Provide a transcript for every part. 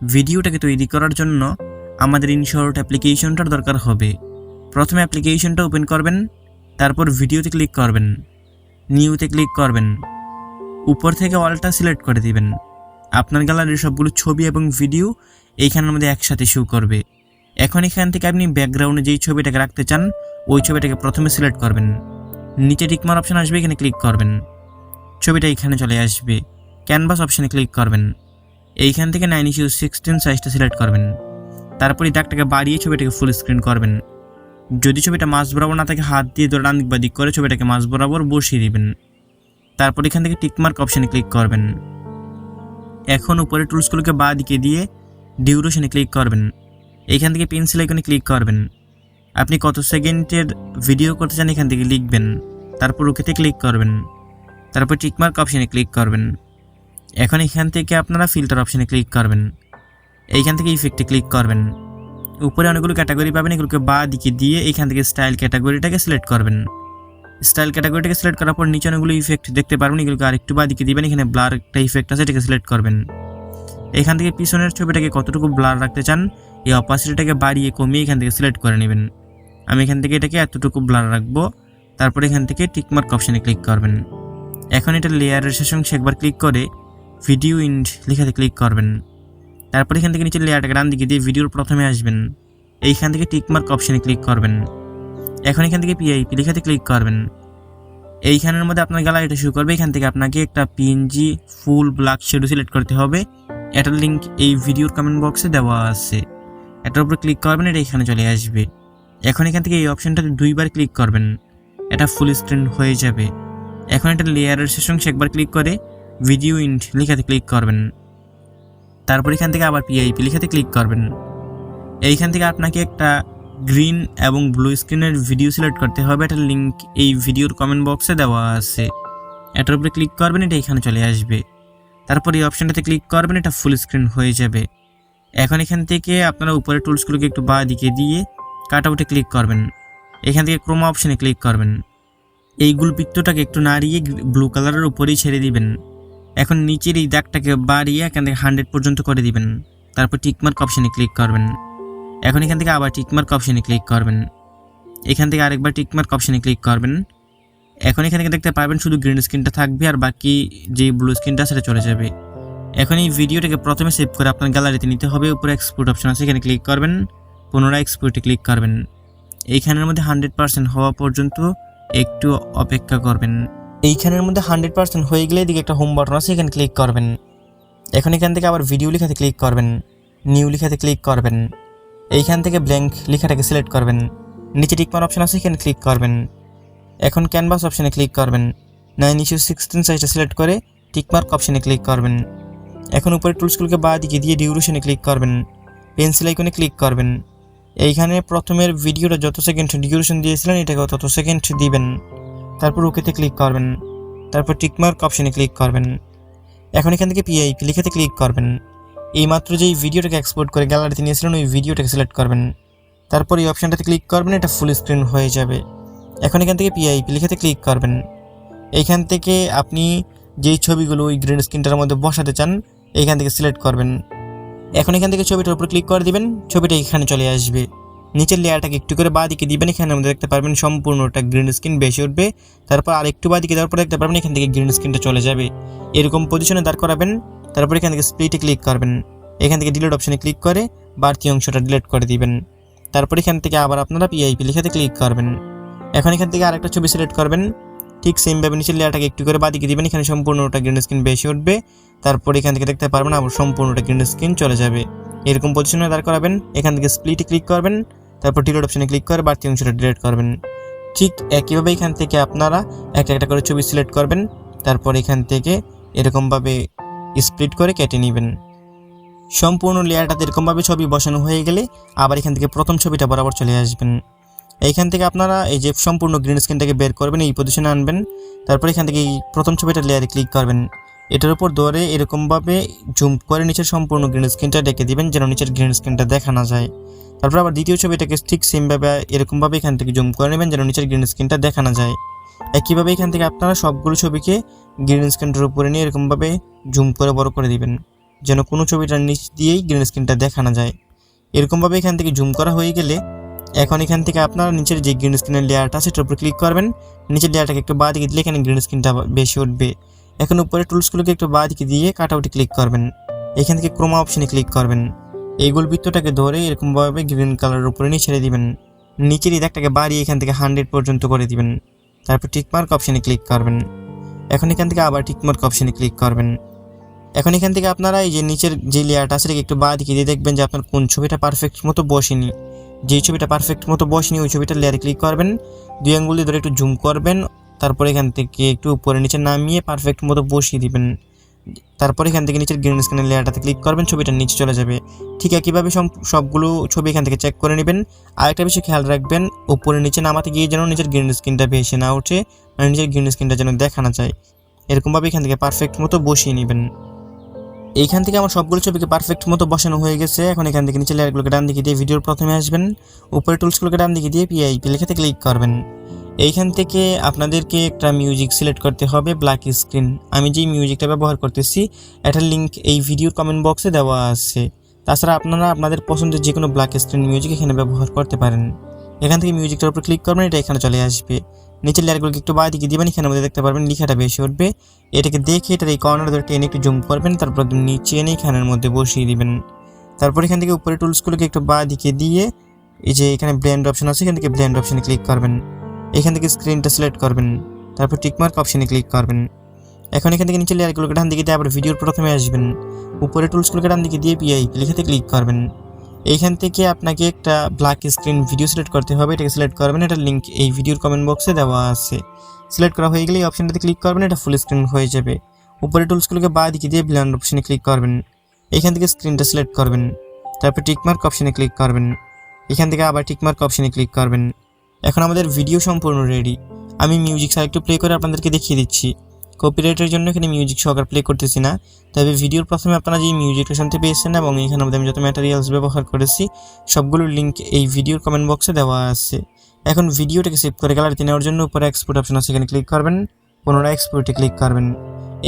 ভিডিওটাকে তৈরি করার জন্য আমাদের ইনশর্ট অ্যাপ্লিকেশনটার দরকার হবে। প্রথমে অ্যাপ্লিকেশনটা ওপেন করবেন, তারপর ভিডিওতে ক্লিক করবেন, নিউতে ক্লিক করবেন, উপর থেকে অলটা সিলেক্ট করে দিবেন। আপনার গ্যালারির সবগুলো ছবি এবং ভিডিও এইখানের মধ্যে একসাথে শো করবে। এখন এখান থেকে আপনি ব্যাকগ্রাউন্ডে যেই ছবিটাকে রাখতে চান, ওই ছবিটাকে প্রথমে সিলেক্ট করবেন। নিচে টিকমার অপশন আসবে, এখানে ক্লিক করবেন। ছবিটা এখানে চলে আসবে। ক্যানভাস অপশানে ক্লিক করবেন। এইখান থেকে নাইন ইস্যু সিক্সটিন সাইজটা সিলেক্ট করবেন। তারপর এই দাগটাকে বাড়িয়ে ছবিটাকে ফুল স্ক্রিন করবেন। যদি ছবিটা মাছ বরাবর না থাকে, হাত দিয়ে ধরে ডান দিক বা দিক করে ছবিটাকে মাছ বরাবর বসিয়ে দিবেন। তারপর এখান থেকে টিকমার্ক অপশানে ক্লিক করবেন। এখন উপরে টুলসগুলোকে বা দিকে দিয়ে ডিউরেশনে ক্লিক করবেন। এইখান থেকে পেন্সিল আইকনে ক্লিক করবেন। আপনি কত সেকেন্ডের ভিডিও করতে চান এখান থেকে লিখবেন। তারপর ওকেতে ক্লিক করবেন। তারপর টিকমার্ক অপশানে ক্লিক করবেন। এখন এখান থেকে আপনারা ফিল্টার অপশানে ক্লিক করবেন। এইখান থেকে ইফেক্টে ক্লিক করবেন। উপরে অনেকগুলো ক্যাটাগরি পাবেন, এগুলোকে বা দিকে দিয়ে এখান থেকে স্টাইল ক্যাটাগরিটাকে সিলেক্ট করবেন। স্টাইল ক্যাটাগরিটাকে সিলেক্ট করার পর নিচে অনেকগুলো ইফেক্ট দেখতে পারবেন, এগুলোকে আরেকটু বা দিকে দিবেন, এখানে ব্লার একটা ইফেক্ট আছে, এটাকে সিলেক্ট করবেন। এখান থেকে পিছনের ছবিটাকে কতটুকু ব্লার রাখতে চান, এই অপাসিটিটাকে বাড়িয়ে কমিয়ে এখান থেকে সিলেক্ট করে নেবেন। আমি এখান থেকে এটাকে এতটুকু ব্লার রাখব, তারপর এখান থেকে টিকমার্ক অপশানে ক্লিক করবেন। এখন এটা লেয়ারের শেষ অংশে একবার ক্লিক করে ভিডিও ইন্ড লেখাতে ক্লিক করবেন। তারপর এখান থেকে নিচে লেয়ারটাকে ডান দিকে দিয়ে ভিডিওর প্রথমে আসবেন। এইখান থেকে টিকমার্ক অপশানে ক্লিক করবেন। এখন এখান থেকে পিআইপি লেখাতে ক্লিক করবেন। এইখানের মধ্যে আপনার গ্যালারিটা শুরু করবে। এখান থেকে আপনাকে একটা PNG full black shadow select করতে হবে। এটার লিঙ্ক এই ভিডিওর কমেন্ট বক্সে দেওয়া আছে। এটার উপর ক্লিক করবেন, এটা এখানে চলে আসবে। এখন এখান থেকে এই অপশনটাতে দুইবার ক্লিক করবেন। এটা ফুল স্ক্রিন হয়ে যাবে। এখন এটা লেয়ারের শেষ অংশে একবার ক্লিক করে। ভিডিও ইন্ট লেখাতে ক্লিক করবেন। তারপর এখান থেকে আবার পিআইপি লেখাতে ক্লিক করবেন। এইখান থেকে আপনাকে একটা গ্রিন এবং ব্লু স্ক্রিনের ভিডিও সিলেক্ট করতে হবে। এটার লিঙ্ক এই ভিডিওর কমেন্ট বক্সে দেওয়া আছে। এটার উপরে ক্লিক করবেন, এটা এখানে চলে আসবে। তারপর এই অপশানটাতে ক্লিক করবেন, এটা ফুল স্ক্রিন হয়ে যাবে। এখন এখান থেকে আপনারা উপরে টুলসগুলোকে একটু বা দিকে দিয়ে কাট আউটে ক্লিক করবেন। এখান থেকে ক্রোমা অপশানে ক্লিক করবেন। এই গুলপিত্তটাকে একটু নাড়িয়ে ব্লু কালারের উপরেই ছেড়ে দিবেন। এখন নিচের এই দাগটাকে বাড়িয়ে এখান থেকে হান্ড্রেড পর্যন্ত করে দিবেন। তারপর টিকমার্ক অপশানে ক্লিক করবেন। এখন এখান থেকে আবার টিকমার্ক অপশানে ক্লিক করবেন। এখান থেকে আরেকবার টিকমার্ক অপশানে ক্লিক করবেন। এখন এখান থেকে দেখতে পারবেন শুধু গ্রিন স্ক্রিনটা থাকবে আর বাকি যে ব্লু স্ক্রিনটা সেটা চলে যাবে। এখন এই ভিডিওটাকে প্রথমে সেভ করে আপনার গ্যালারিতে নিতে হবে। উপরে এক্সপোর্ট অপশন আছে, এখানে ক্লিক করবেন। পুনরায় এক্সপোর্টে ক্লিক করবেন। এইখানের মধ্যে হান্ড্রেড পার্সেন্ট হওয়া পর্যন্ত একটু অপেক্ষা করবেন। এইখানের মধ্যে হান্ড্রেড পার্সেন্ট হয়ে গেলে এদিকে একটা হোম বাটন আছে, এখানে ক্লিক করবেন। এখন এখান থেকে আবার ভিডিও লেখাতে ক্লিক করবেন। নিউ লেখাতে ক্লিক করবেন। এইখান থেকে ব্ল্যাঙ্ক লেখাটাকে সিলেক্ট করবেন। নিচে টিকমার অপশন আছে, এখানে ক্লিক করবেন। এখন ক্যানভাস অপশানে ক্লিক করবেন। নাইন ইস্যু সিক্সটিন সাইজটা সিলেক্ট করে টিকমার্ক অপশানে ক্লিক করবেন। এখন উপরে টুলসগুলোকে বা দিকে দিয়ে ডিউরেশনে ক্লিক করবেন। পেন্সিল আইকনে ক্লিক করবেন। এইখানে প্রথমের ভিডিওটা যত সেকেন্ড ডিউরেশন দিয়েছিলেন এটাকে তত সেকেন্ড দিবেন। তারপর ওকেতে ক্লিক করবেন, তারপর টিকমার্ক অপশানে ক্লিক করবেন। এখন এখান থেকে পিআইপি লিখেতে ক্লিক করবেন। এইমাত্র যেই ভিডিওটাকে এক্সপোর্ট করে গ্যালারিতে নিয়েছিলেন, ওই ভিডিওটাকে সিলেক্ট করবেন। তারপর এই অপশানটাতে ক্লিক করবেন, এটা ফুল স্ক্রিন হয়ে যাবে। এখন এখান থেকে পিআইপি লিখেতে ক্লিক করবেন। এইখান থেকে আপনি যেই ছবিগুলো ওই গ্রিন স্ক্রিনটার মধ্যে বসাতে চান, এইখান থেকে সিলেক্ট করবেন। এখন এখান থেকে ছবিটার উপর ক্লিক করে দিবেন, ছবিটা এখানে চলে আসবে। নিচের লেয়ারটাকে একটু করে বাদিকে দিবেন এখানে আমাদের দেখতে পারবেন সম্পূর্ণটা গ্রিন স্ক্রিন বেশি উঠবে। তারপর আরেকটু বাদিকে দেওয়ার পর দেখতে পারবেন এখান থেকে গ্রিন স্ক্রিনটা চলে যাবে। এরকম পজিশনে দাঁড় করাবেন, তারপর এখান থেকে স্প্লিটে ক্লিক করবেন। এখান থেকে ডিলিট অপশানে ক্লিক করে বাড়তি অংশটা ডিলেট করে দিবেন। তারপর এখান থেকে আবার আপনারা পিআইপি লেখাতে ক্লিক করবেন। এখন এখান থেকে আরেকটা ছবি সিলেক্ট করবেন। ঠিক সেমভাবে নিচের লেয়ারটাকে একটু করে বাদিকে দিবেন, এখানে সম্পূর্ণটা গ্রিন স্ক্রিন বেশি উঠবে। তারপর এখান থেকে দেখতে পারবেন আবার সম্পূর্ণটা গ্রিন স্ক্রিন চলে যাবে। এরকম পজিশনে দাঁড় করাবেন, এখান থেকে স্প্লিটে ক্লিক করবেন। তারপর ডিলিট অপশনে ক্লিক করে বাড়তি অংশটা ডিলিট করবেন। ঠিক একইভাবে এখান থেকে আপনারা একটা একটা করে ছবি সিলেক্ট করবেন। তারপর এখান থেকে এরকমভাবে স্প্লিট করে কেটে নেবেন। সম্পূর্ণ লেয়ারটাতে এরকমভাবে ছবি বসানো হয়ে গেলে আবার এখান থেকে প্রথম ছবিটা বরাবর চলে আসবেন। এইখান থেকে আপনারা এই যে সম্পূর্ণ গ্রিন স্ক্রিনটাকে বের করবেন, এই পজিশনে আনবেন। তারপর এখান থেকে এই প্রথম ছবিটা লেয়ারে ক্লিক করবেন। এটার উপর ধরে এরকমভাবে জুম করে নিচের সম্পূর্ণ গ্রিন স্ক্রিনটা ডেকে দিবেন যেন নিচের গ্রিন স্ক্রিনটা দেখা না যায়। তারপর আবার দ্বিতীয় ছবিটাকে ঠিক সেমভাবে এরকমভাবে এখান থেকে জুম করে নেবেন যেন নিচের গ্রিন স্ক্রিনটা দেখা না যায়। একইভাবে এখান থেকে আপনারা সবগুলো ছবিকে গ্রিন স্ক্রিনটার উপরে নিয়ে এরকমভাবে জুম করে বড় করে দিবেন, যেন কোনো ছবিটার নিচ দিয়েই গ্রিন স্ক্রিনটা দেখা না যায়। এরকমভাবে এখান থেকে জুম করা হয়ে গেলে এখন এখান থেকে আপনারা নিচের যে গ্রিন স্ক্রিনের লেয়ারটা সেটার উপর ক্লিক করবেন। নিচের লেয়ারটাকে একটু বাদ দিকে দিলে এখানে গ্রিন স্ক্রিনটা বেশি উঠবে। এখন উপরে টুলসগুলোকে একটু বাঁ দিকে দিয়ে কাট আউটে ক্লিক করবেন। এখান থেকে ক্রোমা অপশনে ক্লিক করবেন। এই গোল বৃত্তটাকে ধরে এরকমভাবে গ্রিন কালারের উপরে নিয়ে ছেড়ে দিবেন। নিচের এই দাগটাকে বাড়িয়ে এখান থেকে হান্ড্রেড পর্যন্ত করে দিবেন। তারপর টিকমার্ক অপশানে ক্লিক করবেন। এখন এখান থেকে আবার টিকমার্ক অপশানে ক্লিক করবেন। এখন এখান থেকে আপনারা এই যে নিচের যে লেয়ারটা আছে একটু বাঁ দিয়ে দেখবেন যে আপনার কোন ছবিটা পারফেক্ট মতো বসেনি। যেই ছবিটা পারফেক্ট মতো বসেনি, ওই ছবিটা লেয়ারে ক্লিক করবেন। দুই আঙ্গুল দিয়ে ধরে একটু জুম করবেন। তারপর এখান থেকে একটু উপরে নিচে নামিয়ে পারফেক্ট মতো বসিয়ে দিবেন। তারপর এখান থেকে নিচের গ্রিন স্ক্রিনের লেয়ারটাতে ক্লিক করবেন, ছবিটা নিচে চলে যাবে। ঠিক একইভাবে সবগুলো ছবি এখান থেকে চেক করে নেবেন। আরেকটা বিষয় খেয়াল রাখবেন, উপরে নিচে নামাতে গিয়ে যেন নিচের গ্রিন স্ক্রিনটা ভেসে না ওঠে মানে নিচের গ্রিন স্ক্রিনটা যেন দেখা না যায়। এরকমভাবে এখান থেকে পারফেক্ট মতো বসিয়ে নেবেন। এইখান থেকে আমার সবগুলো ছবিকে পারফেক্ট মতো বসানো হয়ে গেছে। এখন এখান থেকে নিচে লেয়ারগুলোকে ডান দিকে দিয়ে ভিডিওর প্রথমে আসবেন। উপরে টুলসগুলোকে ডান দিকে দিয়ে পিআইপি লেখাতে ক্লিক করবেন। এইখান থেকে আপনাদেরকে একটা মিউজিক সিলেক্ট করতে হবে ব্ল্যাক স্ক্রিন আমি যেই মিউজিকটা ব্যবহার করতেছি, এটার লিঙ্ক এই ভিডিওর কমেন্ট বক্সে দেওয়া আছে। তাছাড়া আপনারা আপনাদের পছন্দের যে কোনো ব্ল্যাক স্ক্রিন মিউজিক এখানে ব্যবহার করতে পারেন। এখান থেকে মিউজিকটার উপর ক্লিক করবেন, এটা এখানে চলে আসবে। নিচের লেয়ারগুলোকে একটু বাঁ দিকে দিবেন এখানে মধ্যে দেখতে পারবেন লেখাটা বেশি উঠবে। এটাকে দেখে এটার এই কর্নার ধরে টেনে একটু জুম করবেন, তারপর নিচে এনে এখানের মধ্যে বসিয়ে দিবেন। তারপর এখান থেকে উপরে টুলসগুলোকে একটু বাঁ দিকে দিয়ে, এই যে এখানে ব্ল্যান্ড অপশন আছে, এখান থেকে ব্ল্যান্ড অপশনে ক্লিক করবেন। এখান থেকে স্ক্রিনটা সিলেক্ট করবেন, তারপর টিকমার্ক অপশানে ক্লিক করবেন। এখন এখান থেকে নিচে লেয়ারগুলোকে ডান দিকে দিয়ে আবার ভিডিওর প্রথমে আসবেন। উপরে টুলসগুলোকে ডান দিকে দিয়ে পিআই লিখাতে ক্লিক করবেন। এইখান থেকে আপনাকে একটা ব্ল্যাক স্ক্রিন ভিডিও সিলেক্ট করতে হবে, এটাকে সিলেক্ট করবেন, এটা লিঙ্ক এই ভিডিওর কমেন্ট বক্সে দেওয়া আছে। সিলেক্ট করা হয়ে গেলে এই অপশনটাতে ক্লিক করবেন, এটা ফুল স্ক্রিন হয়ে যাবে। উপরে টুলসগুলোকে বাঁ দিকে দিয়ে ব্ল্যান্ড অপশনে ক্লিক করবেন। এখান থেকে স্ক্রিনটা সিলেক্ট করবেন, তারপর টিকমার্ক অপশানে ক্লিক করবেন। এখান থেকে আবার টিকমার্ক অপশানে ক্লিক করবেন। এখন আমাদের ভিডিও সম্পূর্ণ রেডি আমি মিউজিক সাইড প্লে করে আপনাদেরকে দেখিয়ে দিচ্ছি। কপিরাইটের জন্য এখানে মিউজিক সহকার প্লে করতেছি না। তবে ভিডিওর প্রথমে আপনারা যে মিউজিকটা শুনতে পেয়েছেন এবং এখানে আমি যত ম্যাটেরিয়ালস ব্যবহার করেছি সবগুলোর লিঙ্ক এই ভিডিওর কমেন্ট বক্সে দেওয়া আছে। এখন ভিডিওটাকে সেভ করে গ্যালারিতে নেওয়ার জন্য উপরে এক্সপোর্ট অপশন আছে, এখানে ক্লিক করবেন, পুনরায় এক্সপোর্টে ক্লিক করবেন।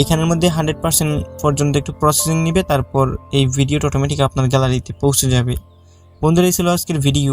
এইখানের মধ্যে হান্ড্রেড পার্সেন্ট পর্যন্ত একটু প্রসেসিং নেবে, তারপর এই ভিডিওটা অটোমেটিক আপনার গ্যালারিতে পৌঁছে যাবে। বন্ধুরা, এই ছিল আজকের ভিডিও